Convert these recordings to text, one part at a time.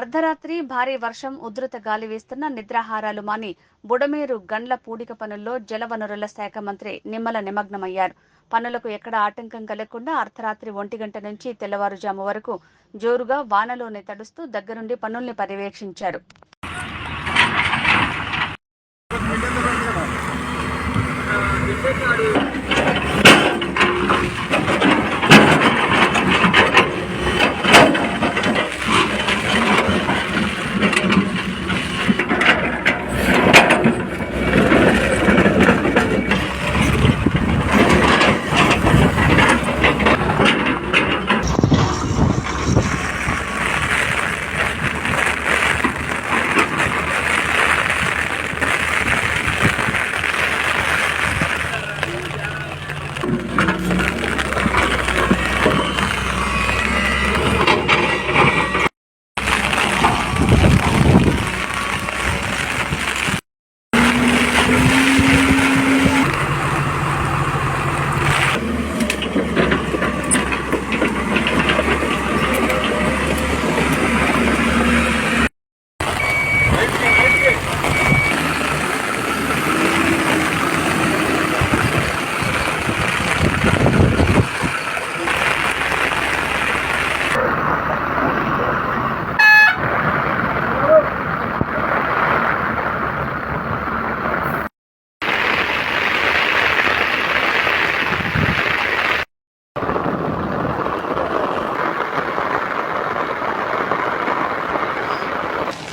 అర్ధరాత్రి భారీ వర్షం ఉధృత గాలి వీస్తున్న నిద్రాహారాలు మాని బుడమేరు గండ్ల పూడిక పనుల్లో జలవనరుల శాఖ మంత్రి నిమ్మల నిమగ్నమయ్యారు. పనులకు ఎక్కడ ఆటంకం కలగకుండా అర్ధరాత్రి ఒంటి గంట నుంచి తెల్లవారుజాము వరకు జోరుగా వానలోనే తడుస్తూ దగ్గరుండి పనుల్ని పర్యవేక్షించారు.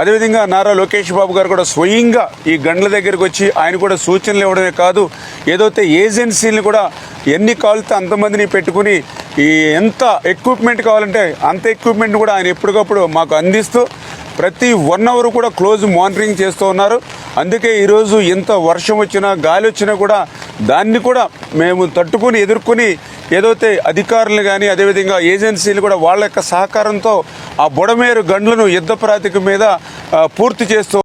అదేవిధంగా నారా లోకేష్ బాబు గారు కూడా స్వయంగా ఈ గండ్ల దగ్గరికి వచ్చి ఆయన కూడా సూచనలు ఇవ్వడమే కాదు ఏదైతే ఏజెన్సీని కూడా ఎన్ని కావాలితే అంతమందిని పెట్టుకుని ఈ ఎంత ఎక్విప్మెంట్ కావాలంటే అంత ఎక్విప్మెంట్ కూడా ఆయన ఎప్పటికప్పుడు మాకు అందిస్తూ ప్రతి వన్ అవర్ కూడా క్లోజ్ మానిటరింగ్ చేస్తూ ఉన్నారు. అందుకే ఈరోజు ఎంత వర్షం వచ్చినా గాలి వచ్చినా కూడా దాన్ని కూడా మేము తట్టుకొని ఎదుర్కొని ఏదైతే అధికారులు కానీ అదేవిధంగా ఏజెన్సీలు కూడా వాళ్ళ యొక్క సహకారంతో ఆ బుడమేరు గండ్లను యుద్ధ ప్రాతిక మీద పూర్తి చేస్తూ